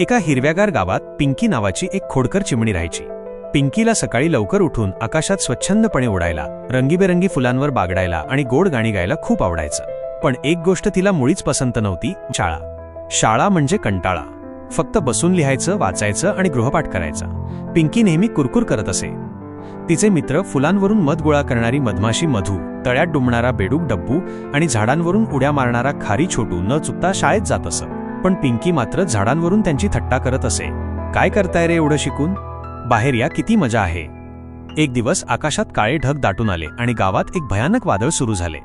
एका हिरव्यागार गावात पिंकी नावाची एक खोडकर चिमणी राहायची. पिंकीला सकाळी लवकर उठून आकाशात स्वच्छंदपणे उडायला रंगीबेरंगी फुलांवर बागडायला आणि गोड गाणी गायला खूप आवडायचं. पण एक गोष्ट तिला मुळीच पसंत नव्हती शाळा. शाळा म्हणजे कंटाळा. फक्त बसून लिहायचं वाचायचं आणि गृहपाठ करायचा. पिंकी नेहमी कुरकुर करत असे. तिचे मित्र फुलांवरून मध गोळा करणारी मधमाशी मधू तळ्यात डुंबणारा बेडूक डब्बू आणि झाडांवरून उड्या मारणारा खारी छोटू न चुकता शाळेत जात असत. पण पिंकी मात्र झाडांवरून त्यांची थट्टा करत असे. काय करताय रे एवढं शिकून? बाहेर या किती मजा आहे. एक दिवस आकाशात काळे ढग दाटून आले आणि गावात एक भयानक वादळ सुरू झाले.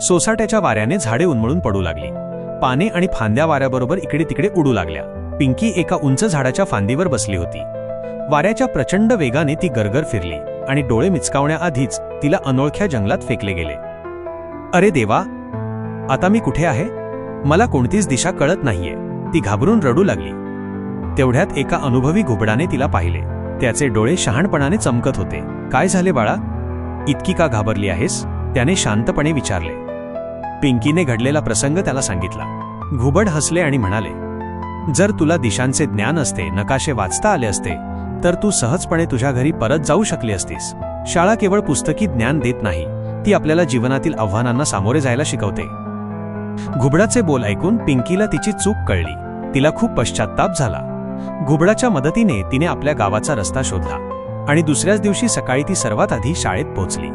सोसाट्याच्या वाऱ्याने झाडे उन्मळून पडू लागली. पाने आणि फांद्या वाऱ्याबरोबर इकडे तिकडे उडू लागल्या. पिंकी एका उंच झाडाच्या फांदीवर बसली होती. वाऱ्याच्या प्रचंड वेगाने ती गरगर फिरली आणि डोळे मिचकावण्याआधीच तिला अनोळख्या जंगलात फेकले गेले. अरे देवा! आता मी कुठे आहे? मला कोणतीच दिशा कळत नाहीये. ती घाबरून रडू लागली. तेवढ्यात एका अनुभवी घुबडाने तिला पाहिले. त्याचे डोळे शहाणपणाने चमकत होते. काय झाले बाळा? इतकी का घाबरली आहेस? त्याने शांतपणे विचारले. पिंकीने घडलेला प्रसंग त्याला सांगितला. घुबड हसले आणि म्हणाले जर तुला दिशांचे ज्ञान असते नकाशे वाचता आले असते तर तू सहजपणे तुझ्या घरी परत जाऊ शकली असतीस. शाळा केवळ पुस्तकी ज्ञान देत नाही ती आपल्याला जीवनातील आव्हानांना सामोरे जायला शिकवते. घुबडाचे बोल ऐकून पिंकीला तिची चूक कळली. तिला खूप पश्चाताप झाला. घुबडाच्या मदतीने तिने आपल्या गावाचा रस्ता शोधला आणि दुसऱ्याच दिवशी सकाळी ती सर्वात आधी शाळेत पोहोचली.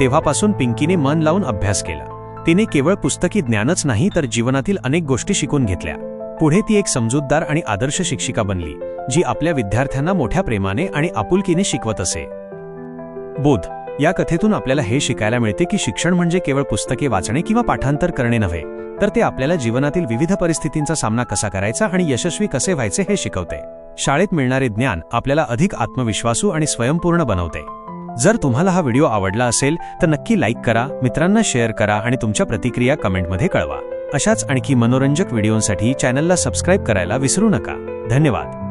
तेव्हापासून पिंकीने मन लावून अभ्यास केला. तिने केवळ पुस्तकी ज्ञानच नाही तर जीवनातील अनेक गोष्टी शिकून घेतल्या. पुढे ती एक समजूतदार आणि आदर्श शिक्षिका बनली जी आपल्या विद्यार्थ्यांना मोठ्या प्रेमाने आणि आपुलकीने शिकवत असे. बोध या कथेतून आपल्याला हे शिकायला मिळते की शिक्षण म्हणजे केवळ पुस्तके वाचणे किंवा पाठांतर करणे नव्हे तर ते आपल्याला जीवनातील विविध परिस्थितींचा सामना कसा करायचा आणि यशस्वी कसे व्हायचे हे शिकवते. शाळेत मिळणारे ज्ञान आपल्याला अधिक आत्मविश्वासू आणि स्वयंपूर्ण बनवते. जर तुम्हाला हा व्हिडिओ आवडला असेल तर नक्की लाईक करा मित्रांना शेअर करा आणि तुमच्या प्रतिक्रिया कमेंटमध्ये कळवा. अशाच आणखी मनोरंजक व्हिडिओंसाठी चॅनलला सबस्क्राईब करायला विसरू नका. धन्यवाद.